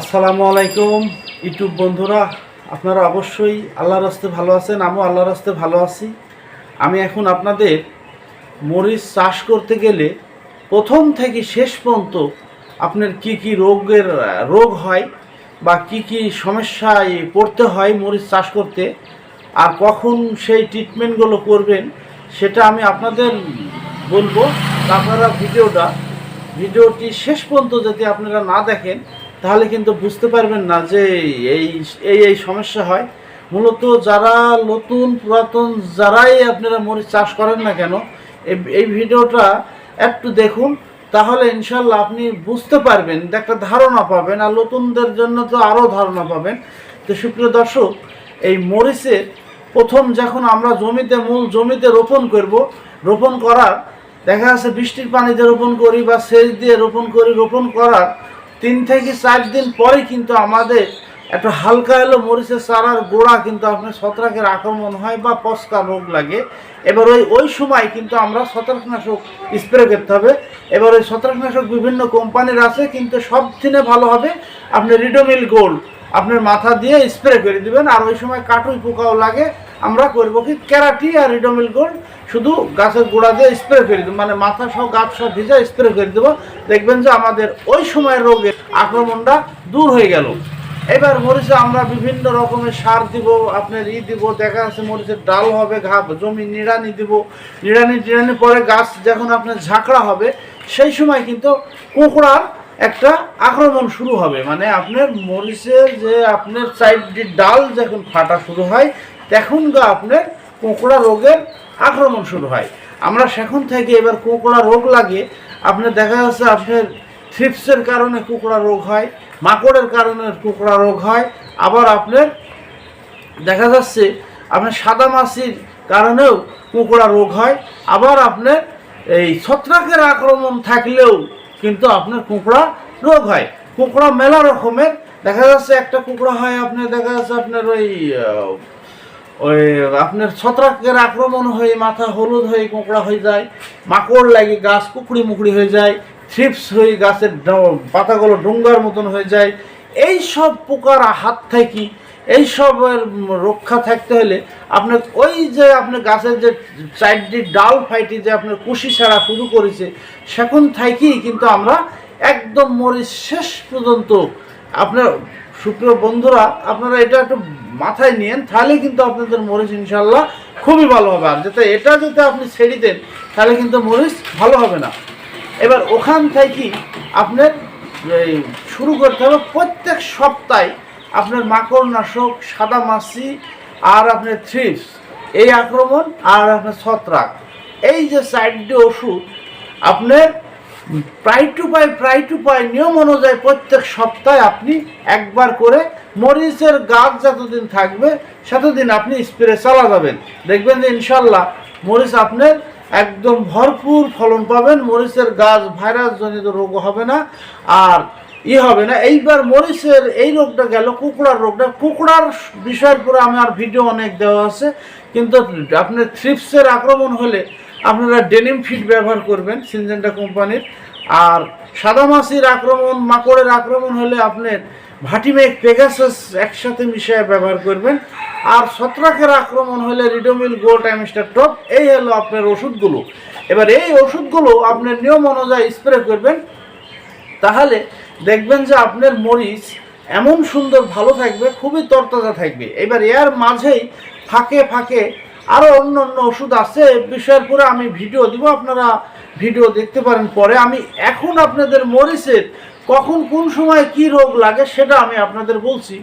আসসালামু আলাইকুম, ইউটিউব বন্ধুরা। আপনারা অবশ্যই আল্লাহর রাস্তে ভালো আছেন, আমিও আল্লাহর রাস্তে ভালো আছি। আমি এখন আপনাদের মরিচ চাষ করতে গেলে প্রথম থেকে শেষ পর্যন্ত আপনার কি কি রোগের, রোগ হয় বা কি কি সমস্যায় পড়তে হয় মরিচ চাষ করতে, আর কখন সেই ট্রিটমেন্টগুলো করবেন, সেটা আমি আপনাদের বলব। আপনারা ভিডিওটা, ভিডিওটি শেষ পর্যন্ত যদি আপনারা না দেখেন তাহলে কিন্তু বুঝতে পারবেন না যে এই এই এই সমস্যা হয়। মূলত যারা নতুন, পুরাতন, যারাই আপনারা মরিচ চাষ করেন না কেন, এই- ভিডিওটা একটু দেখুন, তাহলে ইনশাল্লাহ আপনি বুঝতে পারবেন একটা ধারণা পাবেন, আর নতুনদের জন্য তো আরও ধারণা পাবেন। তো সুপ্রিয় দর্শক, এই মরিচের প্রথম যখন আমরা জমিতে, মূল জমিতে রোপণ করব, রোপণ করার, দেখা যাচ্ছে বৃষ্টির পানিতে রোপণ করি বা সেচ দিয়ে রোপণ করি, রোপণ করার তিন থেকে চার দিন পরে কিন্তু আমাদের একটা হালকা এলো মরিচের চারার গোড়া কিন্তু আপনার ছত্রাকের আক্রমণ হয় বা পস্কা রোগ লাগে। এবার ওই ওই সময় কিন্তু আমরা ছত্রাকনাশক স্প্রে করতে হবে। এবার ওই ছত্রাকনাশক বিভিন্ন কোম্পানির আছে, কিন্তু সব দিনে ভালো হবে আপনি রিডোমিল গোল্ড আপনার মাথা দিয়ে স্প্রে করে দিবেন, আর ওই সময় কাটুই পোকাও লাগে। আমরা করব কি? ক্যারাটি আর রিডোমিল গোল্ড। শুধু গাছের গোড়া দিয়ে স্প্রে করে দেবো। মানে মাথা সহ গাছ সহ ভিজে স্প্রে করে দেবো। দেখবেন যে আমাদের ওই সময়ের রোগের আক্রমণটা দূর হয়ে গেল। এবার মরিচে আমরা বিভিন্ন রকমের সার দিব, আপনার ই দিব, দেখা যাচ্ছে মরিচের ডাল হবে ঘা জমি নিড়ানি দিব। নিড়ানি টিড়ানি পরে গাছ যখন আপনার ঝাঁকড়া হবে, সেই সময় কিন্তু কুঁকড়ার একটা আক্রমণ শুরু হবে। মানে আপনার মরিচের যে আপনার সাইডটি ডাল যখন ফাটা শুরু হয় তখন গা আপনার কোঁকড়া রোগের আক্রমণ শুরু হয়। আমরা সেখান থেকে এবার কোঁকড়া রোগ লাগে। আপনার দেখা যাচ্ছে আপনার থ্রিপসের কারণে কুকুড়া রোগ হয়, মাকড়ের কারণে কুকুড়া রোগ হয়। আবার আপনার দেখা যাচ্ছে আপনার সাদা মাছির কারণেও কুকুড়া রোগ হয়। আবার আপনার এই ছত্রাকের আক্রমণ থাকলেও কিন্তু আপনার কুকুড়া রোগ হয়। কুকুড়া মেলা রকমের দেখা যাচ্ছে, একটা কুকুড়া হয় আপনার, দেখা যাচ্ছে আপনার ওই ওই আপনার ছত্রাকের আক্রমণ হয়ে মাথা হলুদ হয়ে কোঁকড়া হয়ে যায়, মাকড় লাগে গাছ কুকড়ি মুকড়ি হয়ে যায় থ্রিপস হয়ে গাছের পাতাগুলো ডুঙ্গার মতন হয়ে যায়। এই সব পোকার হাত থেকে, এই সবের রক্ষা থাকতে হলে আপনার ওই যে আপনার গাছের যে চারটি ডাল ফাইটি যে আপনার কুশি ছাড়া শুরু করেছে, সেখান থেকেই কিন্তু আমরা একদম মরিচ শেষ পর্যন্ত আপনার সুপ্রিয় বন্ধুরা, আপনারা এটা একটু মাথায় নিয়েন, তাহলে কিন্তু আপনাদের মরিচ ইনশাল্লাহ খুবই ভালো হবে। আর যাতে এটা যদি আপনি ছেড়ে দেন, তাহলে কিন্তু মরিচ ভালো হবে না। এবার ওখান থেকে আপনার শুরু করতে হবে প্রত্যেক সপ্তাহে আপনার মাকড় নাশক সাদা মাছি আর আপনার থ্রিপস, এই আক্রমণ আর আপনার ছত্রাক। এই যে চারটি ওষুধ, আপনার প্রায় টু পাই প্রায় টু পাই নিয়ম অনুযায়ী প্রত্যেক সপ্তাহে আপনি একবার করে মরিচের গাছ যতদিন থাকবে, সেতদিন আপনি স্প্রে চালা যাবেন। দেখবেন যে ইনশাল্লাহ মরিচ আপনার একদম ভরপুর ফলন পাবেন, মরিচের গাছ ভাইরাস জনিত রোগ হবে না, আর ই হবে না। এইবার মরিচের এই রোগটা গেল, কুকুড়ার রোগটা। কুকুড়ার বিষয়ের পরে আমার ভিডিও অনেক দেওয়া আছে, কিন্তু আপনার থ্রিপসের আক্রমণ হলে আপনারা ডেনিম ফিড ব্যবহার করবেন, সিনজেন্টা কোম্পানির। আর সাদা মাছির আক্রমণ, মাকড়ের আক্রমণ হলে আপনার ভাটিমেক পেগাসাস একসাথে মিশিয়ে ব্যবহার করবেন। আর ছত্রাকের আক্রমণ হলে রিডোমিল গো টাইমিস্টার টপ এই হলো আপনার ওষুধগুলো। এবার এই ওষুধগুলো আপনার নিয়ম অনুযায়ী স্প্রে করবেন। তাহলে দেখবেন যে আপনার মরিচ এমন সুন্দর ভালো থাকবে, খুবই তরতাজা থাকবে। এবার এর মাঝেই ফাঁকে ফাঁকে আরও অন্য অন্য ওষুধ আছে বিষয়ের পরে আমি ভিডিও দিব, আপনারা ভিডিও দেখতে পারেন পরে। আমি এখন আপনাদের মরিচের কখন কোন সময় কি রোগ লাগে সেটা আমি আপনাদের বলছি।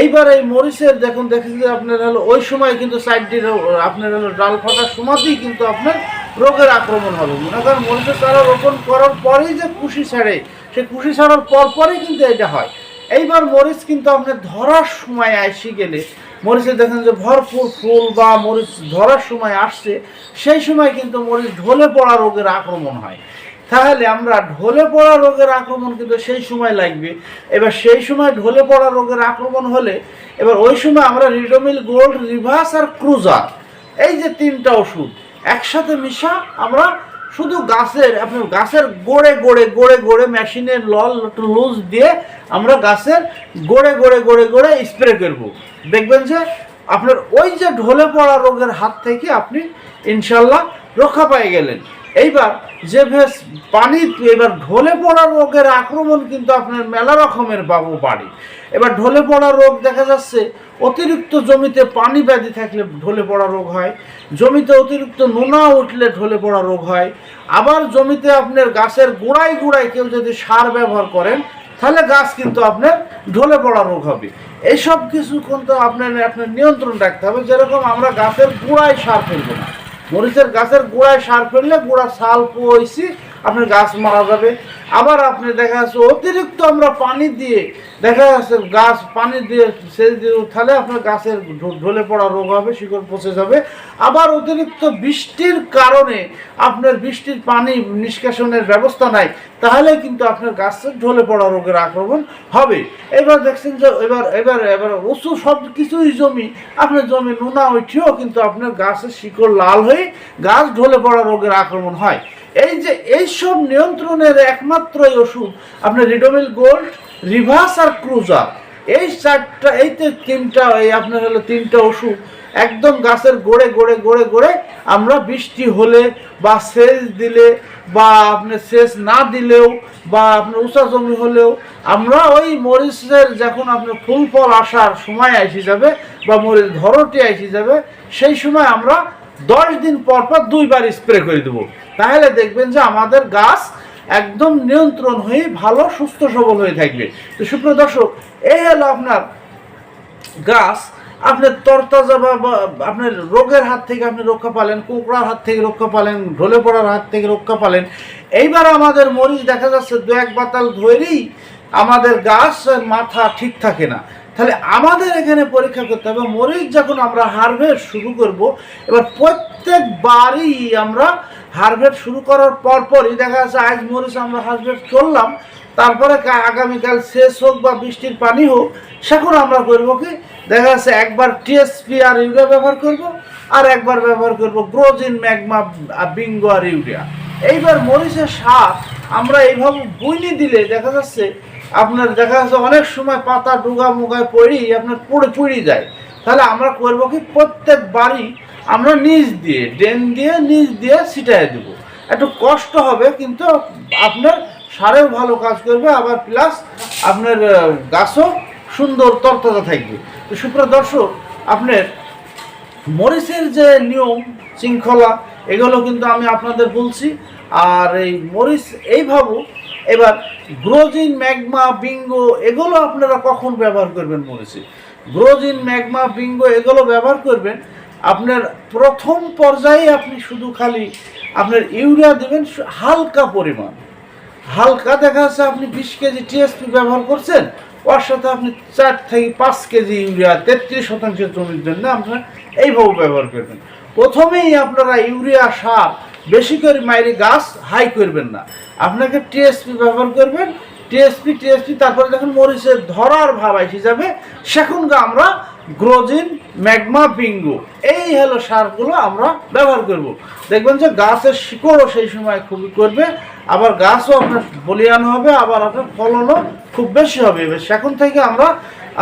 এইবার এই মরিচের দেখুন দেখেছি যে আপনার হলো, ওই সময় কিন্তু সাইডটি আপনার হলো ডাল ফাটার সময়তেই কিন্তু আপনার রোগের আক্রমণ হবে। মনে করেন মরিচের চারা রোপণ করার পরেই যে কুশি ছাড়ে সে কুশি ছাড়ার পর পরেই কিন্তু এটা হয়। এইবার মরিচ কিন্তু আপনার ধরার সময় আসি গেলে মরিচে দেখেন যে ভরপুর ফুল বা মরিচ ধরার সময় আসছে, সেই সময় কিন্তু মরিচ ঢলে পড়া রোগের আক্রমণ হয়। তাহলে আমরা ঢলে পড়া রোগের আক্রমণ কিন্তু সেই সময় লাগবে। এবার সেই সময় ঢলে পড়া রোগের আক্রমণ হলে এবার ওই সময় আমরা রিডোমিল গোল্ড রিভার্স আর ক্রুজার এই যে তিনটা ওষুধ একসাথে মিশা আমরা শুধু গাছের, আপনার গাছের গোড়ে গোড়ে গোড়ে গোড়ে মেশিনের লল লুজ দিয়ে আমরা গাছের গোড়ে গোড়ে গোড়ে গোড়ে স্প্রে করব। দেখবেন যে আপনার ওই যে ঢলে পড়া রোগের হাত থেকে আপনি ইনশাল্লাহ রক্ষা পেয়ে গেলেন। এইবার যে ভেস পানি এবার ঢলে পড়া রোগের আক্রমণ কিন্তু আপনার মেলা রকমের বাবু বাড়ি। এবার ঢলে পড়া রোগ দেখা যাচ্ছে, অতিরিক্ত জমিতে পানি ব্যাধি থাকলে ঢলে পড়া রোগ হয়, জমিতে অতিরিক্ত নোনা উঠলে ঢলে পড়া রোগ হয়, আবার জমিতে আপনার গাছের গোড়ায় গোড়ায় কেউ যদি সার ব্যবহার করেন, তাহলে গাছ কিন্তু আপনার ঢলে পড়া রোগ হবে। এইসব কিছু কিন্তু আপনার আপনার নিয়ন্ত্রণ রাখতে হবে, যেরকম আমরা গাছের গোড়ায় সার ফেলব না। মরিচের গাছের গোড়ায় সার ফেললে গোড়া সাল পয়সি আপনার গাছ মারা যাবে। আবার আপনি দেখা যাচ্ছে অতিরিক্ত আমরা পানি দিয়ে, দেখা যাচ্ছে গাছ পানি দিয়ে সেচ দিয়ে, তাহলে আপনার গাছের ঢলে পড়া রোগ হবে, শিকড় পচে যাবে আবার অতিরিক্ত বৃষ্টির কারণে আপনার বৃষ্টির পানি নিষ্কাশনের ব্যবস্থা নাই, তাহলে কিন্তু আপনার গাছের ঢলে পড়া রোগের আক্রমণ হবে। এবার দেখছেন যে এবার এবার এবার উঁচু সব কিছুই জমি, আপনার জমি নোনা উঠেও কিন্তু আপনার গাছের শিকড় লাল হয়ে গাছ ঢলে পড়া রোগের আক্রমণ হয়। এই যে এইসব নিয়ন্ত্রণের একমাত্র ওষুধ, আপনার রিডোমিল গোল্ড রিভার্স আর ক্রুজার এই চারটা, এই তিনটা, এই আপনার হলো তিনটা ওষুধ। একদম গাছের গোড়ে গোড়ে গোড়ে গোড়ে আমরা বৃষ্টি হলে বা সেচ দিলে বা আপনি সেচ না দিলেও বা আপনার উঁচা জমি হলেও আমরা ওই মরিচের যখন আপনার ফুল ফল আসার সময় এসে যাবে বা মরিচ ধরটি এসে যাবে, সেই সময় আমরা দশ দিন পর পর দুইবার স্প্রে করে দেবো। তাহলে দেখবেন যে আমাদের গাছ একদম নিয়ন্ত্রণ হয়ে ভালো, সুস্থ, সবল হয়ে থাকবে। তো সুপ্রিয় দর্শক এই হলো আপনার গাছ। আপনার তরতাজা বা আপনার রোগের হাত থেকে আপনি রক্ষা পালেন, কুকড়ার হাত থেকে রক্ষা পালেন, ঢলে পড়ার হাত থেকে রক্ষা পালেন। এইবার আমাদের মরিচ দেখা যাচ্ছে দু এক বাতাল ধরেই আমাদের গাছ মাথা ঠিক থাকে না। তাহলে আমাদের এখানে পরীক্ষা করতে হবে, মরিচ যখন আমরা হারভেস্ট শুরু করব, এবার প্রত্যেকবারই আমরা হারভেস্ট শুরু করার পরপরই দেখা যাচ্ছে আজ মরিচ আমরা হারভেস্ট করলাম, তারপরে আগামীকাল শেষ হোক বা বৃষ্টির পানি হোক সেখন আমরা করব কি? দেখা যাচ্ছে একবার টিএসপি আর ইউরিয়া ব্যবহার করব, আর একবার ব্যবহার করব গ্রোজিন ম্যাগমা বিঙ্গো আর ইউরিয়া। এইবার মরিচের সার আমরা এইভাবে বুইনি দিলে দেখা যাচ্ছে আপনার দেখা যাচ্ছে অনেক সময় পাতা ডুগা মুগায় পড়ি আপনার পুড়ে পুড়ে যায়। তাহলে আমরা করব কি? প্রত্যেক বাড়ি আমরা নিচ দিয়ে, ড্রেন দিয়ে নিচ দিয়ে ছিটাই দেবো। একটু কষ্ট হবে, কিন্তু আপনার সারেও ভালো কাজ করবে, আবার প্লাস আপনার গাছও সুন্দর তরতাজা থাকবে। তো সুপ্রিয় দর্শক, আপনার মরিচের যে নিয়ম, শৃঙ্খলা, এগুলো কিন্তু আমি আপনাদের বলছি। আর এই মরিচ এইভাবে এবার গ্রোজিন, ম্যাগমা, বিঙ্গো, এগুলো আপনারা কখন ব্যবহার করবেন মরিচে? গ্রোজিন, ম্যাগমা, বিঙ্গো, এগুলো ব্যবহার করবেন আপনার প্রথম পর্যায়ে আপনি শুধু খালি আপনার ইউরিয়া দেবেন হালকা পরিমাণ। হালকা দেখা যাচ্ছে আপনি বিশ কেজি টিএসপি ব্যবহার করছেন, ওর সাথে আপনি চার থেকে পাঁচ কেজি ইউরিয়া, তেত্রিশ শতাংশ জমির জন্য আপনারা এইভাবে ব্যবহার করবেন। প্রথমেই আপনারা ইউরিয়া সার বেশি করে মাইরে গাছ হাই করবেন না। আপনাকে টিএসপি ব্যবহার করবেন, টিএসপি টিএসপি, তারপরে যখন মরিচের ধরার ভাব এসে যাবে সেখন আমরা গ্রোজিন, ম্যাগমা বিঙ্গো এই হলো সারগুলো আমরা ব্যবহার করব। দেখবেন যে গাছের শিকড়ও সেই সময় খুবই করবে, আবার গাছও আপনার বলিয়ান হবে, আবার আপনার ফলনও খুব বেশি হবে। এবার সেখন থেকে আমরা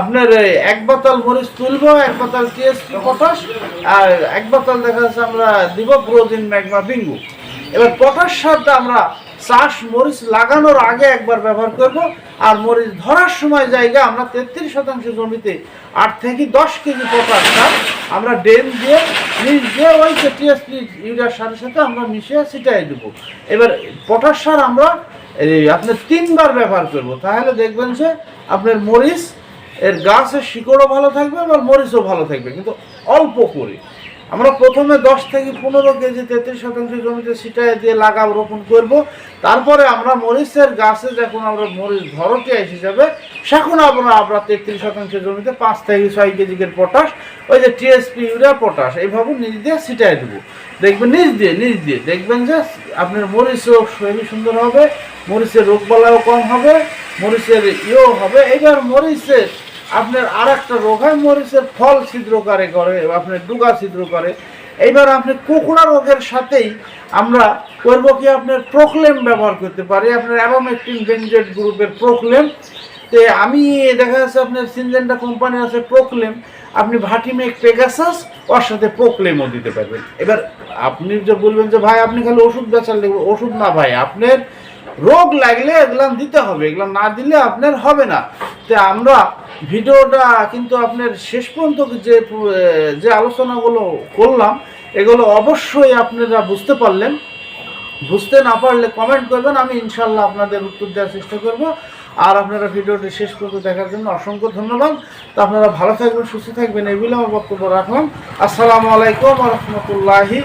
আপনার এক বাতাল মরিচ তুলবো, এক বোতল টিএসপি পটাশ আর এক বোতল দেখা যাচ্ছে আমরা দিব গ্রোজিন, ম্যাগমা বিঙ্গো এবার পটাশ সারটা আমরা চাষ মরিচ লাগানোর আগে একবার ব্যবহার করব, আর মরিচ ধরার সময় জায়গা আমরা তেত্রিশ শতাংশ জমিতে আট থেকে দশ কেজি পটাশ সার আমরা ড্রেন দিয়ে নিচ দিয়ে, ওই টিএসপি ইউরিয়া সারের সাথে আমরা মিশিয়ে ছিটাই দেবো। এবার পটাশ সার আমরা আপনার তিনবার ব্যবহার করব। তাহলে দেখবেন যে আপনার মরিচ, এর গাছের শিকড়ও ভালো থাকবে, আবার মরিচও ভালো থাকবে, কিন্তু অল্প করে। আমরা প্রথমে দশ থেকে পনেরো কেজি তেত্রিশ শতাংশ জমিতে ছিটাই দিয়ে লাগাব রোপণ করব। তারপরে আমরা মরিচের গাছে যখন আমরা মরিচ ধরতে এসে যাবে সেখন আমরা আমরা তেত্রিশ শতাংশ জমিতে পাঁচ থেকে ছয় কেজি পটাশ, ওই যে টিএসপি ইউরিয়া পটাশ, এইভাবে নিজ দিয়ে ছিটাই দেবো। দেখবেন নিজ দিয়ে নিজ দিয়ে। দেখবেন যে আপনার মরিচও খুবই সুন্দর হবে, মরিচের রোগবালাও কম হবে, মরিচের ইয়েও হবে। এবার মরিচের আপনার আর একটা রোগ মরিচের ফল ছিদ্র করে আপনার ডুগা ছিদ্র করে। এইবার আপনি কোকড়া রোগের সাথেই আমরা করব কি, আপনার প্রোক্লেম ব্যবহার করতে পারি, আপনার অ্যারোমেকটিন বেঞ্জেট গ্রুপের প্রোক্লেম। তে আমি, দেখা যাচ্ছে আপনার সিনজেন্টা কোম্পানি আছে প্রোক্লেম, আপনি ভাটিমেক পেগাসাস, ওর সাথে প্রোক্লেমও দিতে পারবেন। এবার আপনি যে বলবেন যে, ভাই, আপনি খালি ওষুধ বেচার লাগবে ওষুধ না ভাই, আপনার রোগ লাগলে এগুলো দিতে হবে এগুলো না দিলে আপনার হবে না। তো আমরা ভিডিওটা কিন্তু আপনার শেষ পর্যন্ত যে যে আলোচনাগুলো করলাম, এগুলো অবশ্যই আপনারা বুঝতে পারলেন। বুঝতে না পারলে কমেন্ট করবেন, আমি ইনশাল্লাহ আপনাদের উত্তর দেওয়ার চেষ্টা করব। আর আপনারা ভিডিওটি শেষ পর্যন্ত দেখার জন্য অসংখ্য ধন্যবাদ। তো আপনারা ভালো থাকবেন, সুস্থ থাকবেন এগুলো আমার বক্তব্য রাখলাম। আসসালামু আলাইকুম রহমতুল্লাহি